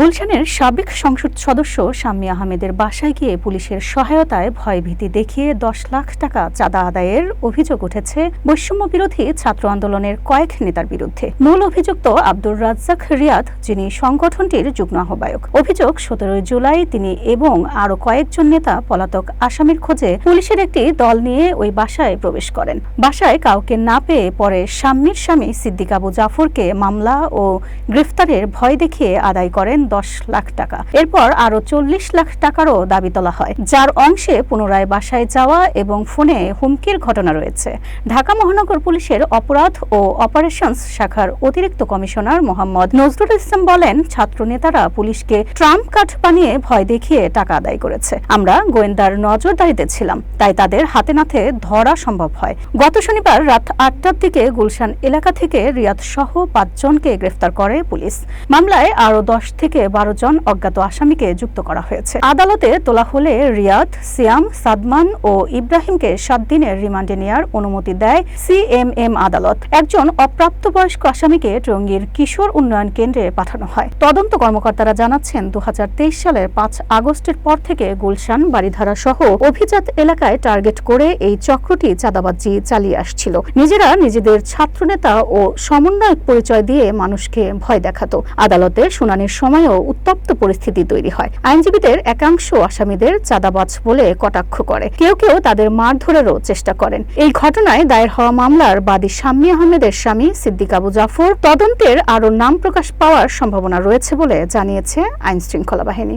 গুলশানের সাবেক সংসদ সদস্য শাম্মী আহমেদের বাসায় গিয়ে পুলিশের সহায়তায় ভয়ভীতি দেখিয়ে দশ লাখ টাকা চাঁদা আদায়ের অভিযোগ উঠেছে বৈষম্য বিরোধী ছাত্র আন্দোলনের কয়েক নেতার বিরুদ্ধে। মূল অভিযুক্ত আব্দুর রাজ্জাক রিয়াদ, যিনি সংগঠনটির যুগ্ম আহ্বায়ক। অভিযোগ, সতেরোই জুলাই তিনি এবং আরও কয়েকজন নেতা পলাতক আসামির খোঁজে পুলিশের একটি দল নিয়ে ওই বাসায় প্রবেশ করেন। বাসায় কাউকে না পেয়ে পরে শাম্মীর স্বামী সিদ্দিক আবু জাফরকে মামলা ও গ্রেফতারের ভয় দেখিয়ে আদায় করেন দশ লাখ টাকা। এরপর আরও চল্লিশ লাখ টাকারও দাবি তোলা হয়, যার অংশে পুনরায় বাসায় যাওয়া এবং ফোনে হুমকির ঘটনা রয়েছে। ঢাকা মহানগর পুলিশের অপরাধ ও অপারেশনস শাখার অতিরিক্ত কমিশনার মোহাম্মদ নজরুল ইসলাম বলেন ছাত্র নেতারা পুলিশকে ট্রাম্প কার্ড বানিয়ে ভয় দেখিয়ে টাকা আদায় করেছে। আমরা গোয়েন্দার নজরদারিতে ছিলাম, তাই তাদের হাতে নাতে ধরা সম্ভব হয়। গত শনিবার রাত আটটার দিকে গুলশান এলাকা থেকে রিয়াদ সহ পাঁচজনকে গ্রেফতার করে পুলিশ। মামলায় আরও দশ থেকে বারো জন অজ্ঞাত আসামিকে যুক্ত করা হয়েছে। আদালতে তোলা হলে রিয়াদ, সিয়াম, সাদমান ও ইব্রাহিমকে সাত দিনের রিমান্ডে নেওয়ার অনুমতি দেয় সিএমএম আদালত। একজন অপ্রাপ্তবয়স্ক আসামিকে টঙ্গীর কিশোর উন্নয়ন কেন্দ্রে পাঠানো হয়। তদন্ত কর্মকর্তারা জানাচ্ছেন দু সালের পাঁচ আগস্টের পর থেকে গুলশান বাড়িধারা সহ অভিজাত এলাকায় টার্গেট করে এই চক্রটি চাঁদাবাজি চালিয়ে আসছিল। নিজেরা নিজেদের ছাত্রনেতা ও সমন্বয়ক পরিচয় দিয়ে মানুষকে ভয় দেখাতো। আদালতে শুনানির সময়ও উত্তপ্ত পরিস্থিতি তৈরি হয়। আইনজীবীদের একাংশ আসামিদের চাঁদাবাজ বলে কটাক্ষ করে। কেউ কেউ তাদের মারধরেরও চেষ্টা করেন। এই ঘটনায় দায়ের হওয়া মামলার বাদী শাম্মী আহমেদের স্বামী সিদ্দিক আবু জাফর। তদন্তের আরও নাম প্রকাশ পাওয়ার সম্ভাবনা রয়েছে বলে জানিয়েছে আইন শৃঙ্খলা বাহিনী।